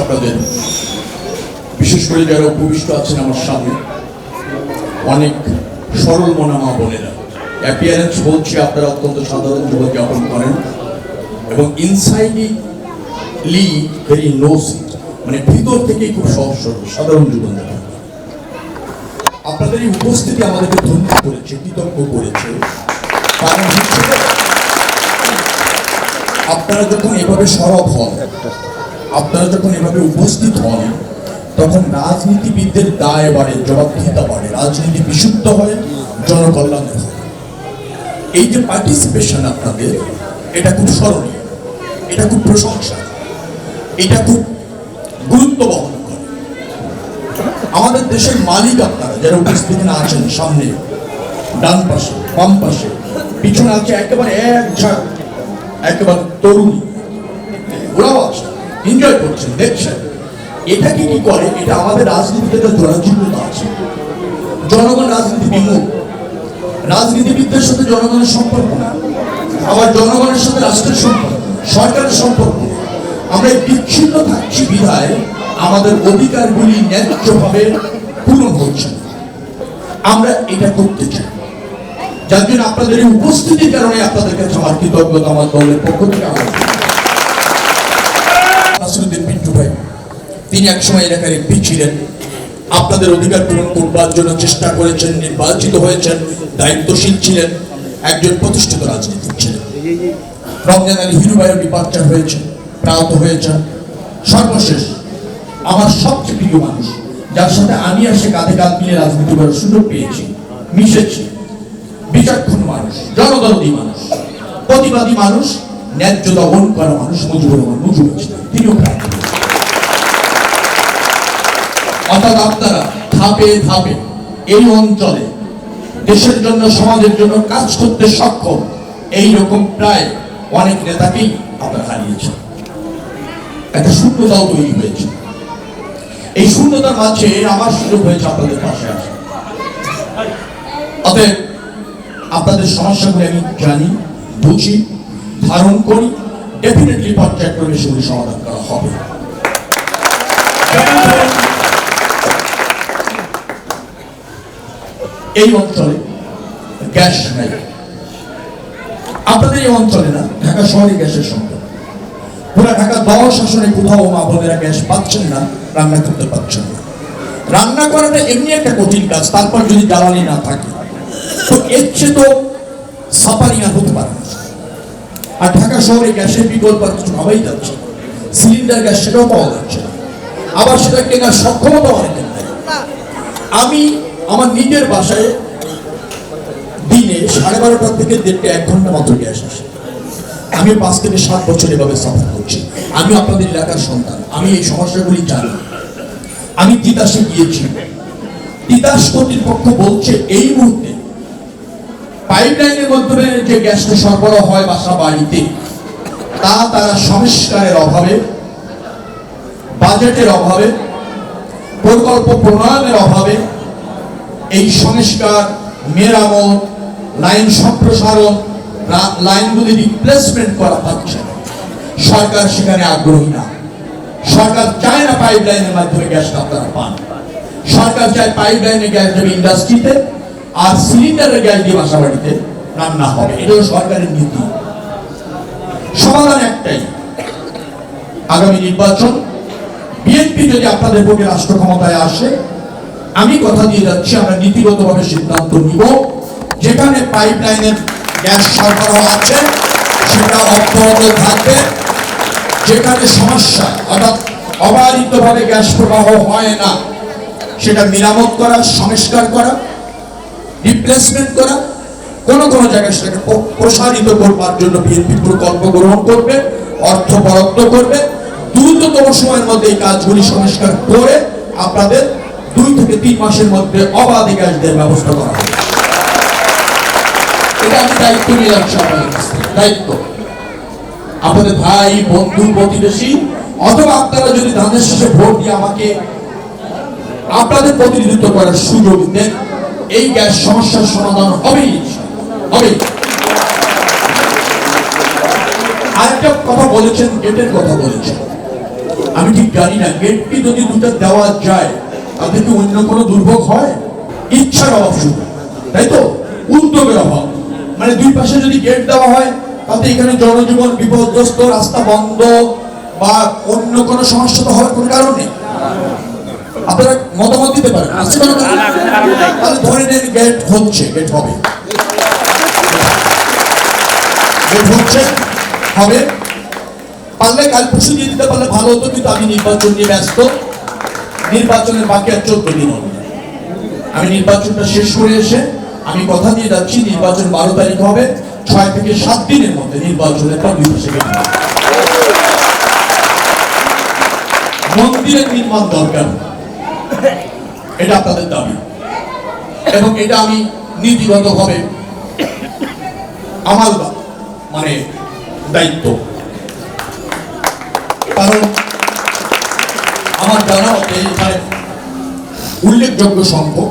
আপনাদের। বিশেষ করে যারা উপবিষ্ট আছেন আমার সামনে, অনেক সরল মনা মা বোনেরা। অ্যাপিয়ারেন্স বলছি, আপনারা অত্যন্ত সাধারণ জীবনযাপন করেন। এবং ইনসাইডলি ভেরি নোস মানে ভিতর থেকেই খুব সহজ সরল, সাধারণ জীবনযাপন। আপনাদের এই উপস্থিতি আমাদেরকে ধন্য করেছে, কৃতজ্ঞ করেছে। কারণ হচ্ছে, আপনারা যখন এভাবে সরব হন আপনারা যখন এভাবে উপস্থিত হন, তখন রাজনীতিবিদদের দায় বাড়ে, জবাবদিহিতা বাড়ে, রাজনীতি বিশুদ্ধ হয়, জনকল্যাণে হয়। এই যে পার্টিসিপেশন আপনাদের, এটা খুব স্মরণীয়, এটা খুব প্রশংসা, এটা খুব গুরুত্ব বহন করে। আমাদের দেশের মালিক আপনারা, যারা উপস্থিত আছেন, সামনে, ডান পাশে, বাম পাশে, পিছনে আছে একেবারে এক ঝাঁক, একেবারে তরুণী। এনজয় করছেন, দেখছেন? এটা কি করে? এটা আমাদের রাজনীতিতে একটা আছে। জনগণ রাজনীতি বিমুখ রাজনীতিবিদদের সাথে জনগণের সম্পর্ক না। আবার জনগণের সাথে রাষ্ট্রের সম্পর্ক, সরকারের সম্পর্ক আমরা বিচ্ছিন্ন থাকছি বিধায় আমাদের অধিকারগুলি ন্যায্যভাবে পূরণ হচ্ছে আমরা এটা করতে চাই। যার জন্য আপনাদের উপস্থিতির কারণে আপনাদের কাছে আমার কৃতজ্ঞতা আমার দলের পক্ষ থেকে আমার তিনি একসময় এলাকার এমপি ছিলেন। আপনাদের অধিকার পূরণ করবার জন্য চেষ্টা করেছেন, নির্বাচিত হয়েছেন, দায়িত্বশীল ছিলেন, একজন প্রতিষ্ঠিত রাজনীতিক ছিলেন। রমজান আলী হিরু ভাইয়ের ডিপার্চার হয়েছে প্রাহত হয়েছেন। সর্বশেষ, আমার সবচেয়ে প্রিয় মানুষ, যার সাথে আমি আর সে কাঁধে কাঁধ মিলে রাজনীতি করার সুযোগ পেয়েছি, মিশেছি। বিচক্ষণ মানুষ, জনদরদী মানুষ, প্রতিবাদী মানুষ ন্যায্য দমন করা মানুষ, মুজিবুর রহমান মুজিবুর তিনিও প্রার্থী। অর্থাৎ আপনারা ধাপে ধাপে এই অঞ্চলে দেশের জন্য, সমাজের জন্য কাজ করতে সক্ষম এই রকম প্রায় অনেক নেতাকেই আপনারা হারিয়েছেন একটা শূন্যতাও তৈরি হয়েছে। এই শূন্যতার মাঝে আমার সুযোগ হয়েছে আপনাদের পাশে আসা। অতএব আপনাদের সমস্যাগুলি আমি জানি, বুঝি, ধারণ করি ডেফিনেটলি পর্যায়ক্রমে সেগুলি সমাধান করা হবে। এই অঞ্চলে গ্যাস নাই। আপনাদের এই অঞ্চলে না, ঢাকা শহরে গ্যাসের সংকট। পুরা ঢাকা দশ শাসনে কোথাও মা বোনেরা গ্যাস পাচ্ছেন না, রান্না করতে পারছেন না। রান্না করাটা এমনি একটা কঠিন কাজ, তারপর যদি জ্বালানি না থাকে, তো এর চেয়ে তো সাপানি আর হতে পারে না। আর ঢাকা শহরে গ্যাসের বিকল্প কিছু পাওয়াই যাচ্ছে সিলিন্ডার গ্যাস সেটাও পাওয়া যাচ্ছে না। আবার সেটা কেনার সক্ষমতা অনেকের নেই। আমি আমার নিজের বাসায় দিনে সাড়ে বারোটা থেকে দেড়টা, এক ঘণ্টা মাত্র গ্যাস আসে। আমি পাঁচ থেকে সাত বছর এভাবে সাফার করছি। আমি আপনাদের এলাকার সন্তান। আমি এই সমস্যাগুলি জানি। আমি তিতাসে গিয়েছি। তিতাস কর্তৃপক্ষ বলছে, এই মুহূর্তে পাইপলাইনের মাধ্যমে যে গ্যাসটা সরবরাহ হয় বাসা বাড়িতে, তা তারা সংস্কারের অভাবে বাজেটের অভাবে, প্রকল্প প্রণয়নের অভাবে এই সংস্কার, মেরামত, লাইন সম্প্রসারণ লাইনগুলি রিপ্লেসমেন্ট করা হচ্ছে। সরকার সেখানে আগ্রহী না। সরকার চায় না পাইপ লাইনের মাধ্যমে গ্যাসটা আপনারা পান। সরকার চায় পাইপ লাইনে গ্যাস দেবে ইন্ডাস্ট্রিতে আর সিলিন্ডারের গ্যাস দিয়ে বাসা বাড়িতে রান্না হবে। এটা হলো সরকারের নীতি। সমাধান একটাই। আগামী নির্বাচন, বিএনপি যদি আপনাদের পক্ষে রাষ্ট্র ক্ষমতায় আসে আমি কথা দিয়ে যাচ্ছি, আমরা নীতিগতভাবে সিদ্ধান্ত নিব। যেখানে পাইপ গ্যাস সরবরাহ আছে, সেটা অব্যাহত থাকবে। যেখানে সমস্যা, অর্থাৎ অবাধিতভাবে গ্যাস প্রবাহ হয় না, সেটা মেরামত করা, সংস্কার করা রিপ্লেসমেন্ট করা, কোন কোন জায়গায় সেটাকে প্রসারিত করবার জন্য বিএনপি প্রকল্প গ্রহণ করবে, অর্থ বরাদ্দ করবে। দ্রুততম সময়ের মধ্যে এই কাজগুলি সংস্কার করে আপনাদের দুই থেকে তিন মাসের মধ্যে অবাধে গ্যাস দেওয়ার ব্যবস্থা করা হবে এটা আমি দায়িত্ব থেকে। দায়িত্ব। আপনাদের ভাই, বন্ধু, প্রতিবেশী, অথবা আপনারা যদি ধানের শেষে ভোট দিয়ে আমাকে আপনাদের প্রতিনিধিত্ব করার সুযোগ দেন, এই গ্যাস সমস্যার সমাধান হবে আরেকটা কথা বলেছেন, গেটের কথা বলেছেন। আমি ঠিক জানি না, গেটটি যদি দুটো দেওয়া যায় তাতে কি অন্য কোনো দুর্ভোগ হয়? ইচ্ছার অভাব শুধু। তাই তো? উদ্যোগের অভাব। মানে দুই পাশে যদি গেট দেওয়া হয় তাতে এখানে জনজীবন বিপর্যস্ত রাস্তা বন্ধ বা অন্য কোনো সমস্যা তো হওয়ার কোনো কারণ নেই। আপনারা মতামত দিতে পারেন। তাহলে ধরে নেন গেট হচ্ছে গেট হবে। গেট হচ্ছে হবে। পারলে কাল পরশু দিয়ে দিতে পারলে ভালো হতো কিন্তু আমি নির্বাচন নিয়ে ব্যস্ত। নির্বাচনের বাকি আর চোদ্দ দিন আমি নির্বাচনটা শেষ করে এসে আমি কথা দিয়ে যাচ্ছি, নির্বাচন বারো তারিখ হবে, ছয় থেকে সাত দিনের মধ্যে নির্বাচনের পর দুই মন্দিরের নির্মাণ দরকার। এটা আপনাদের দাবি। এবং এটা আমি নীতিগতভাবে আমার মানে দায়িত্ব। উল্লেখযোগ্য সংখ্যক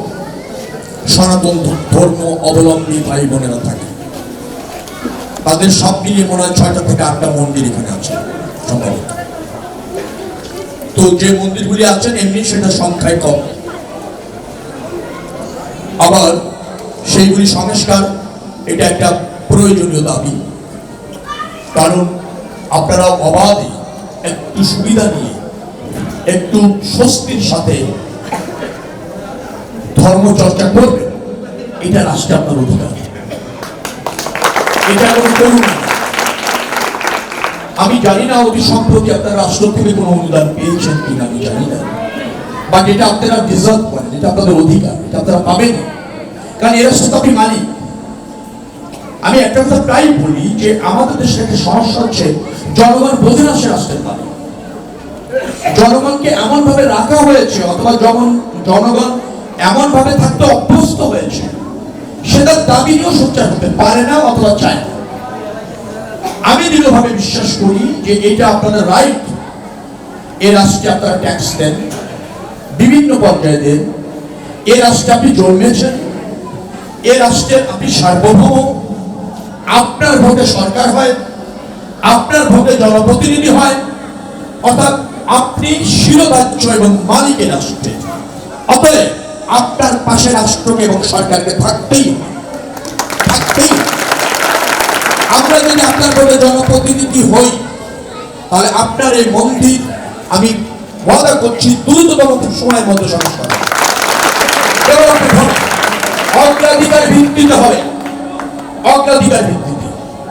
সনাতন ধর্ম অবলম্বী ভাই বোনেরা থাকে। তাদের সব মিলিয়ে মনে হয় ছয়টা থেকে আটটা মন্দির এখানে আছে, সম্ভবত। তো যে মন্দিরগুলি আছেন এমনি সেটা সংখ্যায় কম। আবার সেইগুলি সংস্কার, এটা একটা প্রয়োজনীয় দাবি। কারণ আপনারা অবাধে একটু সুবিধা নিয়ে একটু স্বস্তির সাথে ধর্ম চর্চা করবেন এটা রাষ্ট্রে আপনার অধিকার। এটা আমি জানি না অতি সম্প্রতি আপনার রাষ্ট্র থেকে কোনো অনুদান পেয়েছেন কিনা, আমি জানি না। বাট এটা আপনারা ডিজার্ভ করেন, এটা আপনাদের অধিকার, এটা আপনারা পাবেন। কারণ এরা আপনি মালিক। আমি একটা কথা প্রায় বলি যে আমাদের দেশের একটা সমস্যা হচ্ছে, জনগণ বোঝে না সে রাষ্ট্রের মালিক। জনগণকে এমন ভাবে রাখা হয়েছে, অথবা যখন জনগণ এমন ভাবে থাকতে অভ্যস্ত হয়েছে সে তার দাবি নিয়েও সোচ্চার হতে পারে না অথবা চায় না। আমি দৃঢ়ভাবে বিশ্বাস করি যে এটা আপনাদের রাইট এ রাষ্ট্রে আপনারা ট্যাক্স দেন, বিভিন্ন পর্যায়ে দেন। এ রাষ্ট্রে আপনি জন্মেছেন এ রাষ্ট্রের আপনি সার্বভৌম। আপনার ভোটে সরকার হয়, আপনার ভোটে জনপ্রতিনিধি হয়, অর্থাৎ আপনি শিরোধার্য এবং মালিক এ রাষ্ট্রে। অতএব আপনার পাশে রাষ্ট্রকে এবং সরকারকে থাকতেই থাকতেই আমরা যদি আপনার ভোটে জনপ্রতিনিধি হই, তাহলে আপনার এই মন্দির আমি ওয়াদা করছি দ্রুততম সময়ের মধ্যে সংস্কার অগ্রাধিকার ভিত্তিতে হবে। অগ্রাধিকার ভিত্তিতে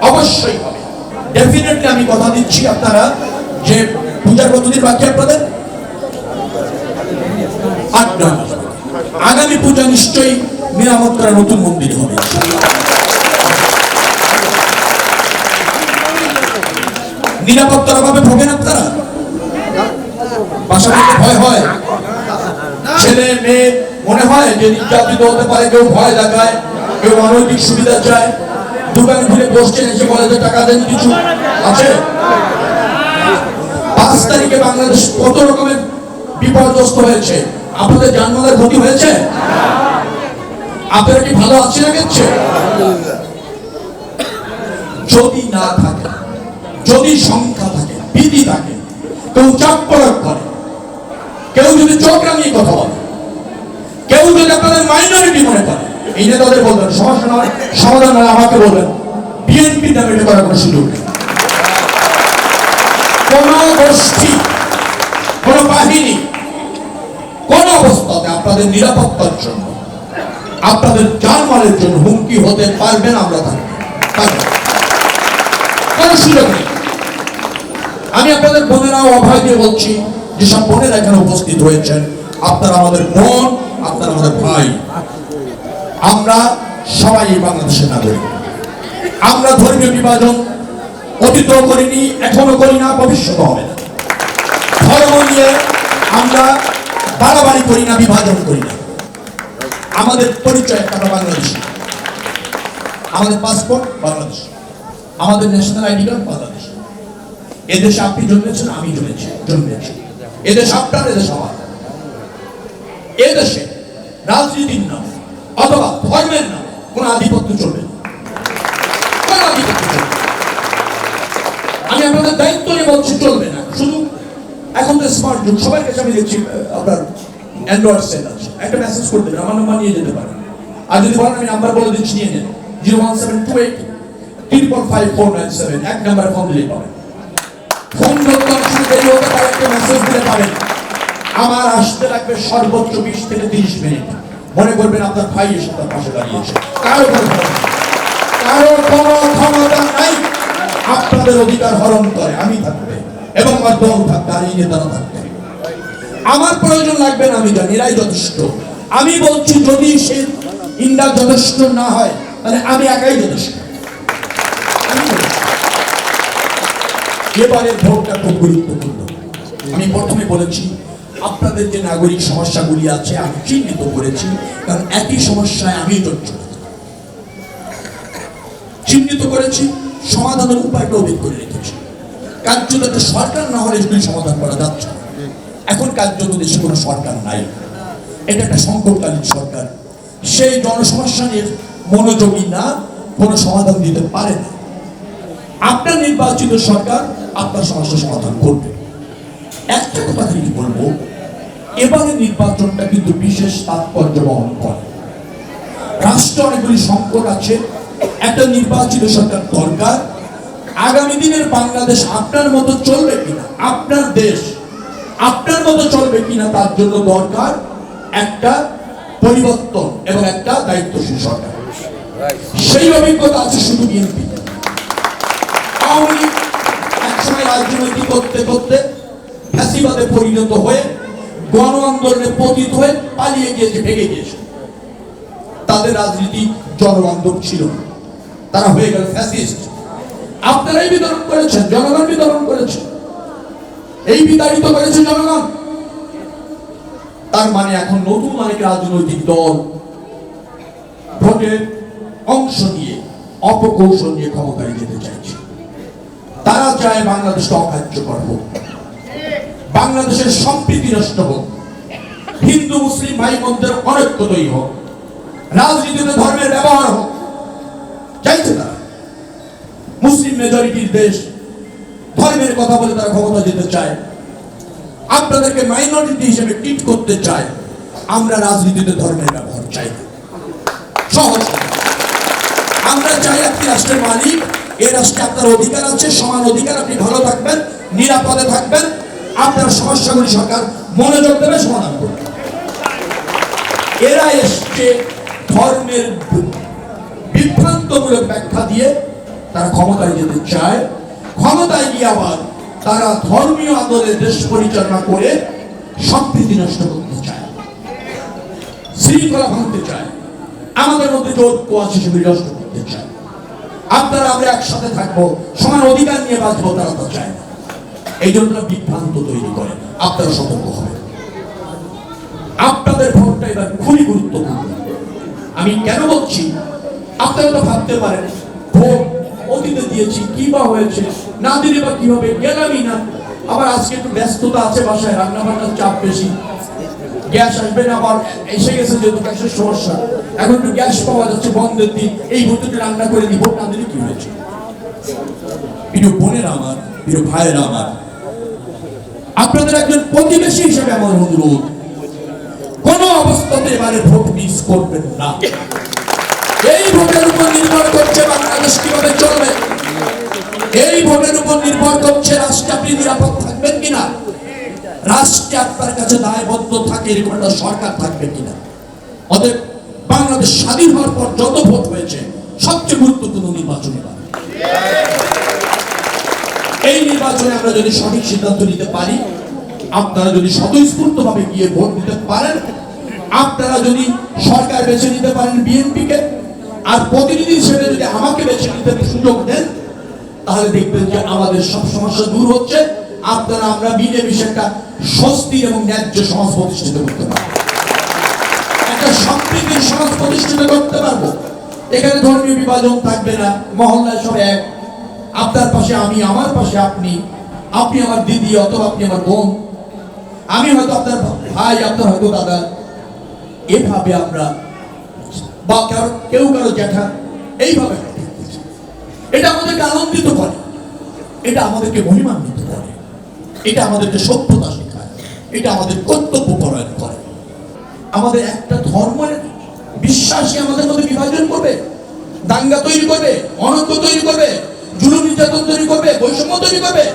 অবশ্যই হবে। ডেফিনেটলি আমি কথা দিচ্ছি আপনারা যে পূজার কতদিন বাকি আপনাদের? আট নয় আগামী পূজা নিশ্চয়ই মেরামত করা নতুন মন্দির হবে। নিরাপত্তার অভাবে ভোগেন আপনারা? বাসা ভয় হয়। ছেলে, মেয়ে, মনে হয় যে নির্যাতিত হতে পারে, কেউ ভয় দেখায়, কেউ অনৈতিক সুবিধা চায়। দোকান ঘুরে বসছেন, এসে বলে যে টাকা দেন কিছু। আছে? তারিখে বাংলাদেশ কত রকমের বিপর্যস্ত হয়েছে? আপনাদের জানমালের ক্ষতি হয়েছে? আপনারা কি ভালো আছেন আগেছে যদি না থাকে, যদি সংখ্যা থাকে ভীতি থাকে, কেউ চাপ প্রয়োগ করে, কেউ যদি চোখ রাঙিয়ে কথা বলে, কেউ যদি আপনাদের মাইনরিটি মনে করে, এই নেতাদের বলবেন, সমস্যা নয়, সমাধান নয়, আমাকে বলবেন বিএনপি নামে এটা করার কোনো সুযোগ নেই। কোন গোষ্ঠী কোন বাহিনী, কোন অবস্থাতে আপনাদের নিরাপত্তার জন্য, আপনাদের জানমালের জন্য হুমকি হতে আমরা থাকব। আমি আপনাদের বোনেরাও অভয় দিয়ে বলছি, যেসব বোনেরা এখানে উপস্থিত হয়েছেন, আপনারা আমাদের বোন, আপনারা আমাদের ভাই, আমরা সবাই বাংলাদেশের নাগরিক। আমরা ধর্মীয় বিভাজন অতীত করিনি, এখনও করি না ভবিষ্যৎ হবে না। ধর্ম নিয়ে আমরা বাড়াবাড়ি করি না, বিভাজন করি না। আমাদের পরিচয় আমরা বাংলাদেশি। আমাদের পাসপোর্ট বাংলাদেশ। আমাদের ন্যাশনাল আইডি কার্ড বাংলাদেশ। এদেশে আপনি জন্মেছেন, আমি জন্মেছি জন্মেছি। এদেশ আপনার এদেশ আমার। এদেশে রাজনীতির নাম অথবা ধর্মের নাম কোন আধিপত্য চলবে না কোন আপনাদের দায়িত্ব নিয়ে বলছি, চলবে না। শুধু এখন তো স্মার্ট যুগ সবার কাছে আমি দেখছি আপনার অ্যান্ড্রয়েড সেট আছে। একটা মেসেজ করে দেবেন, আমার নাম্বার নিয়ে যেতে পারেন। আর যদি বলেন, আমি নাম্বার বলে দিচ্ছি, নিয়ে নেন। Zero one seven two eight triple five four nine seven এক নাম্বারে ফোন দিলেই পাবেন। ফোন ধরতে সময় দেরি হতে একটা মেসেজ দিলে পাবেন। আমার আসতে লাগবে সর্বোচ্চ বিশ থেকে তিরিশ মিনিট। মনে করবেন আপনার ভাই এসে তার পাশে দাঁড়িয়েছে। কারও কোনো ক্ষমতা নেই। আপনাদের অধিকার হরণ করে, আমি থাকবে এবং আমার থাকবে আর এই নেতারা থাকবে আমার প্রয়োজন লাগবে না, আমি জানি, এরাই যথেষ্ট। আমি বলছি, যদি সে ইন্ডা যথেষ্ট না হয়, তাহলে আমি একাই যথেষ্ট। এবারের ভোটটা খুব গুরুত্বপূর্ণ। আমি প্রথমে বলেছি, আপনাদের যে নাগরিক সমস্যাগুলি আছে, আমি চিহ্নিত করেছি, কারণ একই সমস্যায় আমি চিহ্নিত করেছি সমাধানের উপায়টাও বের করে রেখেছি কার্যত একটা সরকার, না হলে এগুলি সমাধান করা যাচ্ছে। এখন কার্যত দেশে কোনো সরকার নাই। এটা একটা সংকটকালীন সরকার। সেই জনসমস্যা নিয়ে মনোযোগী না, কোনো সমাধান দিতে পারে না। আপনার নির্বাচিত সরকার আপনার সমস্যা সমাধান করবে। একটা কথা খালি বলব? এবারে নির্বাচনটা কিন্তু বিশেষ তাৎপর্য বহন করে। রাষ্ট্রে অনেকগুলি সংকট আছে। একটা নির্বাচিত সরকার দরকার। আগামী দিনের বাংলাদেশ আপনার মতো চলবে কিনা? আপনার দেশ আপনার মতো চলবে কিনা তার জন্য দরকার একটা পরিবর্তন এবং একটা দায়িত্বশীল সরকার। সেই অভিজ্ঞতা আছে শুধু বিএনপি। একসময় রাজনীতি করতে করতে ফ্যাসিবাদে পরিণত হয়ে গণ আন্দোলনে পতিত হয়ে পালিয়ে গিয়েছে, ভেঙে গিয়েছে। তাদের রাজনীতি জনবান্ধব ছিল না। তারা হয়ে গেল ফ্যাসিস্ট আপনারাই বিতরণ করেছেন, জনগণ বিতরণ করেছে। এই বিতাড়িত করেছে জনগণ। তার মানে এখন নতুন অনেক রাজনৈতিক দল ভোটের অংশ নিয়ে, অপকৌশল নিয়ে ক্ষমতায় যেতে চাইছে। তারা চায় বাংলাদেশকে অকার্যকর হোক, বাংলাদেশের সম্প্রীতি নষ্ট হোক, হিন্দু, মুসলিম ভাই বোনদের অনৈক্য তৈরি হোক, রাজনীতিতে ধর্মের ব্যবহার হোক চাইছে মুসলিম মেজরিটির দেশ, ধর্মের কথা বলে তারা ক্ষমতা যেতে চায়। আপনাদেরকে মাইনরিটি হিসেবে ট্রিট করতে চায়। আমরা রাজনীতিতে ধর্মের ব্যবহার চাই সহজ আমরা চাই আপনি রাষ্ট্রের মালিক এই রাষ্ট্রে আপনার অধিকার আছে, সমান অধিকার, আপনি ভালো থাকবেন, নিরাপদে থাকবেন। আপনার সমস্যাগুলি সরকার মনোযোগ দেবে, সমাধান করবে। এরা এসছে ধর্মের বিভ্রান্তমূলক ব্যাখ্যা দিয়ে তারা ক্ষমতায় যেতে চায়। ক্ষমতায় গিয়ে আবার তারা ধর্মীয় আদলে দেশ পরিচালনা করে সম্প্রীতি নষ্ট করতে চায়। শৃঙ্খলা ভাঙতে চায়। আমাদের মধ্যে যে ঐক্য আছে সেগুলি নষ্ট করতে চায়। আপনারা আমরা একসাথে থাকব, সমান অধিকার নিয়ে বাঁচবো, তারা তো চায় না। এই জন্য বিভ্রান্ত তৈরি করে। আপনারা সতর্ক হবেন। আপনাদের ভোটটা এবার খুবই গুরুত্বপূর্ণ। আমি কেন বলছি আপনারা তো ভাবতে পারেন ভোট অতীতে দিয়েছি কি বা হয়েছে। না দিলে বা কীভাবে গেলামই না। আবার আজকে একটু ব্যস্ততা আছে বাসায় রান্না বান্নার চাপ বেশি। গ্যাস আসবে না, আবার এসে গেছে যেহেতু গ্যাসের সমস্যা। এখন একটু গ্যাস পাওয়া যাচ্ছে বন্ধের দিন। এই ভোটটা রান্না করে দিব, না দিলে কি হয়েছে? প্রিয় বোনেরা আমার, প্রিয় ভাইয়েরা আমার, আপনাদের একজন প্রতিবেশী হিসেবে আমার অনুরোধ, কোন অবস্থাতে এবারে ভোট মিস করবেন না। এই ভোটের উপর নির্ভর করছে বাংলাদেশ কীভাবে চলবে? এই ভোটের উপর নির্ভর করছে রাষ্ট্রে আপনি নিরাপদ থাকবেন কিনা? রাষ্ট্রে আপনার কাছে দায়বদ্ধ থাকে এরকম একটা সরকার থাকবে কিনা? অতএব বাংলাদেশ স্বাধীন হওয়ার পর যত ভোট হয়েছে, সবচেয়ে গুরুত্বপূর্ণ নির্বাচন এবার। এই নির্বাচনে আমরা যদি সঠিক সিদ্ধান্ত নিতে পারি, আপনারা যদি স্বতঃস্ফূর্ত ভাবে গিয়ে ভোট দিতে পারেন, আপনারা যদি সরকার বেছে নিতে পারেন বিএনপি কে আর প্রতিনিধি হিসেবে যদি আমাকে বেছে নিতে সুযোগ দেন, তাহলে দেখবেন যে আমাদের সব সমস্যা দূর হচ্ছে। আপনারা আমরা মিলেমিশে একটা স্বস্তি এবং ন্যায্য সমাজ প্রতিষ্ঠিত করতে পারব। একটা সম্প্রীতির সমাজ প্রতিষ্ঠিত করতে পারব। এখানে ধর্মীয় বিভাজন থাকবে না, মহল্লায় সব এক। আপনার পাশে আমি, আমার পাশে আপনি। আপনি আমার দিদি অথবা আপনি আমার বোন। আমি হয়তো আপনার ভাই, আপনার হয়তো দাদা। এভাবে আমরা বা কারও, কেউ কারও জ্যাঠা এইভাবে। এটা আমাদেরকে আনন্দিত করে। এটা আমাদেরকে মহিমান্বিত করে। এটা আমাদেরকে সভ্যতা শেখায়। এটা আমাদের কর্তব্য পরায়ণ করে। আমাদের একটা ধর্মের বিশ্বাসই আমাদের মধ্যে বিভাজন করবে। দাঙ্গা তৈরি করবে অনৈক্য তৈরি করবে, জুলুম নির্যাতন তৈরি করবে, বৈষম্য তৈরি করবে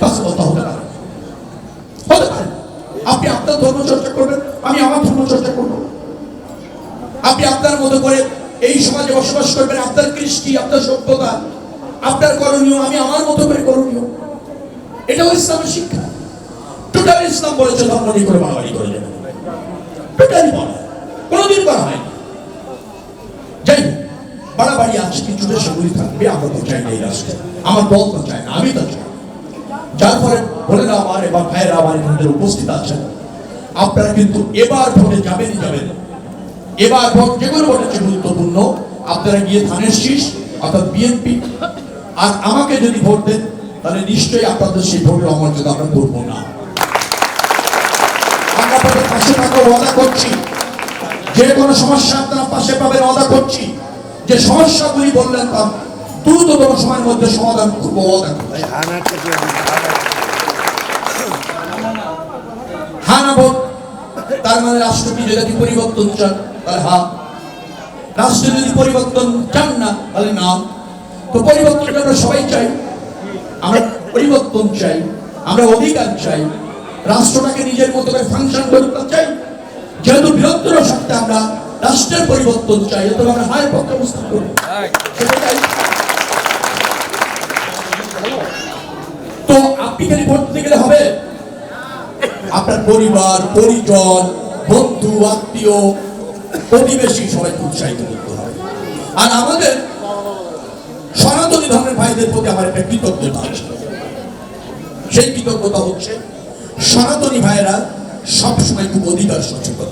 পারে হতে পারে আপনি আপনার ধর্ম চর্চা করবেন, আমি আমার ধর্ম চর্চা করব। আপনি আপনার মতো করে এই সমাজে বসবাস করবেন, আপনার কৃষ্টি, আপনার সভ্যতা, আপনার করণীয়, আমি আমার মতো করে করণীয়। এটাও ইসলামের শিক্ষা। টোটাল ইসলাম বলেছে, ধর্ম নিয়ে করে বাড়াবাড়ি করে যাবে টোটালি বলা। কোনোদিন করা হয়নি। যাই বাড়াবাড়ি আছে কিছুটা সেগুলি থাকবে, আমরা তো চাই না এই রাষ্ট্রে। আমার দল তো চায় না, আমি তো চাই না। যার ফলে বোনেরা আমার এবার ভাইয়েরা আমার এখানে উপস্থিত আছেন। আপনারা কিন্তু এবার ভোটে যাবেনই যাবেন। এবার কোনো ভোট হচ্ছে গুরুত্বপূর্ণ? আপনারা গিয়ে ধানের শীষ অর্থাৎ বিএনপি আর আমাকে যদি ভোট দেন তাহলে নিশ্চয়ই আপনাদের সেই ভোটের অমর্যাদা আমরা করব না। আমরা আপনাদের পাশে থাকার ওয়াদা করছি। যে কোনো সমস্যা আপনারা পাশে পাবেন ওয়াদা করছি। যে সমস্যাগুলি বললেন তা দ্রুততম সময়ের মধ্যে সমাধান করব ওয়াদা হ্যাঁ ভোট তার মানে রাষ্ট্র কি পরিবর্তন চান? হ্যাঁ পরিবর্তন চান না, তাহলে না তো পরিবর্তন আমরা সবাই চাই। আমরা পরিবর্তন চাই, আমরা অধিকার চাই। রাষ্ট্রটাকে নিজের মতো করে ফাংশন করতে চাই। যেহেতু বৃহত্তর সত্ত্বে আমরা, রাষ্ট্রের পরিবর্তন চাই তবে আমরা হায়ের পক্ষে অবস্থান করি। তো আপনি খালি ভোট দিতে গেলে হবে? আপনার পরিবার, পরিজন, বন্ধু, আত্মীয় প্রতিবেশী সবাইকে উৎসাহিত করতে হবে আর আমাদের সনাতনী ধর্মের ভাইদের প্রতি আমার একটা কৃতজ্ঞতা আছে। সেই কৃতজ্ঞতা হচ্ছে সনাতনী ভাইয়েরা সবসময় খুব অধিকার সচেতন।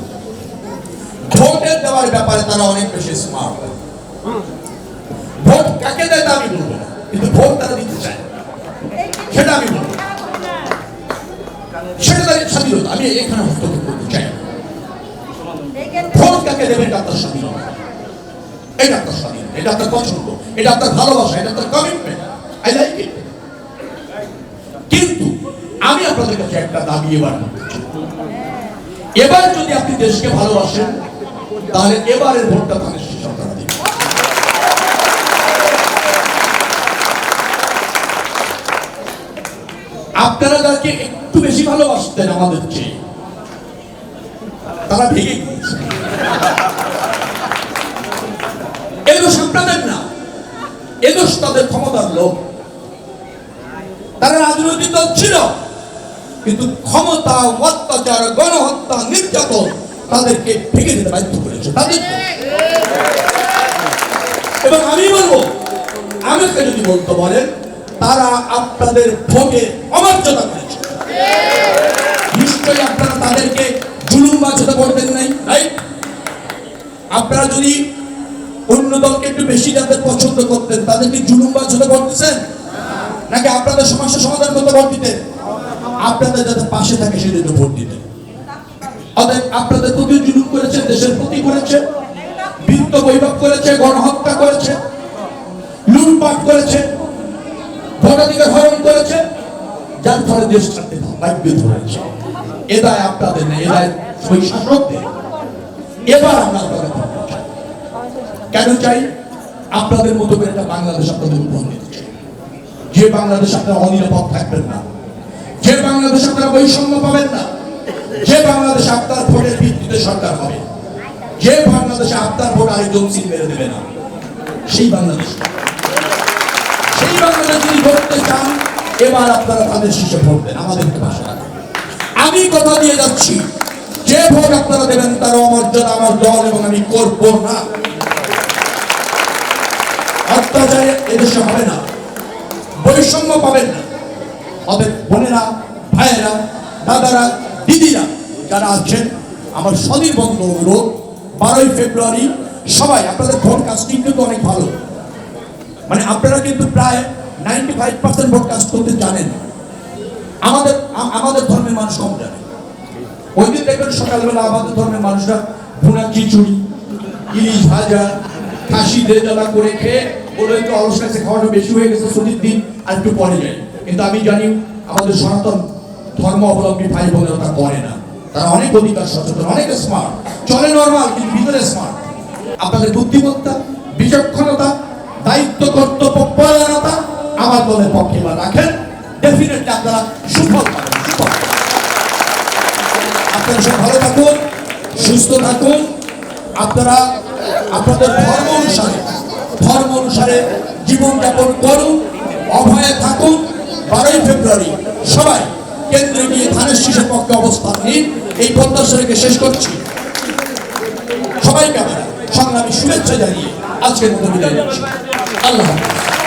ভোটের দেওয়ার ব্যাপারে তারা অনেক বেশি স্মার্ট ভোট কাকে দেয় তা আমি বলব না, কিন্তু ভোট তারা দিতে চায়। সেটা আমি বলব। সেটা তাদের স্বাধীনতা। আমি এখানে হস্তক্ষেপ করতে চাই না। কাকে দেবেন এটা আপনার স্বাধীনতা এটা আপনার স্বাধীনতা এটা পছন্দ এটা আপনার ভালোবাসা। এটা আপনার কমিটমেন্ট আই লাইক ইট কিন্তু আমি আপনাদের কাছে একটা দাবি এবার এবার যদি আপনি দেশকে ভালোবাসেন, তাহলে এবারের ভোটটা শীষ আপনারা দিন আপনারা যাকে একটু বেশি ভালোবাসতেন আমাদের চেয়ে, তারা ভেঙে গিয়েছে। এ দোষ আপনাদের না। এ তাদের ক্ষমতার লোক তারা রাজনৈতিক দল ছিল, কিন্তু ক্ষমতা, অত্যাচার, গণহত্যা, নির্যাতন তাদেরকে ভেঙে দিতে বাধ্য করেছে। তাদের এবং আমি বলব, আমাকে যদি বলতে বলেন, তারা আপনাদের ভোটে অমর্যাদা করেছে। নিশ্চয়ই আপনারা তাদেরকে জুলুম বাঁচাতে করবেন নাই রাইট আপনারা যদি অন্য দলকে একটু বেশি যাদের পছন্দ করতেন তাদেরকে জুলুম বাঁচাতে করতেছেন নাকি আপনাদের সমস্যা সমাধান করতে ভোট দিতেন আপনাদের যাদের পাশে থাকে সেজন্য ভোট দিতেন। অতএব আপনাদের প্রতি জুলুম করেছে, দেশের প্রতি করেছে, বৃত্ত বৈভব করেছে, গণহত্যা করেছে, লুটপাট করেছে, ভোটাধিকার হরণ করেছে, যার ফলে দেশ ছাড়তে বাধ্য হয়েছে এ দায় আপনাদের নেই, এ দায় ওই শাসকদের এবার আমরা। কেন চাই? আপনাদের মতো একটা বাংলাদেশ আপনাদের উপহার যে বাংলাদেশ আপনারা অনিরাপদ থাকবেন না, যে বাংলাদেশ আপনারা বৈষম্য পাবেন না, যে বাংলাদেশ আপনার ভোটের ভিত্তিতে সরকার হবে, যে বাংলাদেশে আপনার ভোট আরেকজন সিল মেরে দেবে না, সেই বাংলাদেশ। সেই বাংলাদেশ যদি করতে চান, এবার আপনারা তাদের শীর্ষে ভোট দেন, আমাদেরকে রাখেন। আমি কথা দিয়ে যাচ্ছি, যে ভোট আপনারা দেবেন তার অমর্যাদা আমার দল এবং আমি করব না অত্যাচারে এদেশে হবে না। বৈষম্য পাবেন না। অতএব বোনেরা, ভাইয়েরা, দাদারা, দিদিরা যারা আছেন, আমার সনির্বন্ধ অনুরোধ বারোই ফেব্রুয়ারি সবাই আপনাদের ভোট কাস্টিং কিন্তু অনেক ভালো। মানে আপনারা কিন্তু প্রায় ninety five percent vote cast করতে জানেন। আমাদের আমাদের ধর্মের মানুষ কম জানে। ওই দিন দেখবেন সকালবেলা আমাদের ধর্মের মানুষরা ভুনা খিচুড়ি, ইলিশ ভাজা, খাসি দেজালা করে খেয়ে ওরা একটু অলস কাছে খাওয়াটা বেশি হয়ে গেছে, ছুটির দিন, আর একটু পরে যায় কিন্তু আমি জানি আমাদের সনাতন ধর্ম অবলম্বী ভাই বোনেরা তা করে না। তারা অনেক অধিকার সচেতন, অনেক স্মার্ট চলে নর্মাল কিন্তু ভিতরে স্মার্ট আপনাদের বুদ্ধিমত্তা, বিচক্ষণতা, দায়িত্ব, কর্তব্য, পরায়ণতা আমার দলের পক্ষে বা রাখেন। ডেফিনেটলি আপনারা সুফল সুফল আপনারা সব ভালো থাকুন, সুস্থ থাকুন। আপনারা, আপনাদের ধর্ম অনুসারে ধর্ম অনুসারে জীবনযাপন করুন, অভয়ে থাকুক বারোই ফেব্রুয়ারি, সবাই কেন্দ্রে গিয়ে ধানের শীষের পক্ষে অবস্থান নিন, এই প্রত্যাশাকে শেষ করছি। সবাইকে আমরা সংগ্রামী শুভেচ্ছা জানিয়ে আজকের মতো বিদায় নিচ্ছি। আল্লাহ হাফেজ।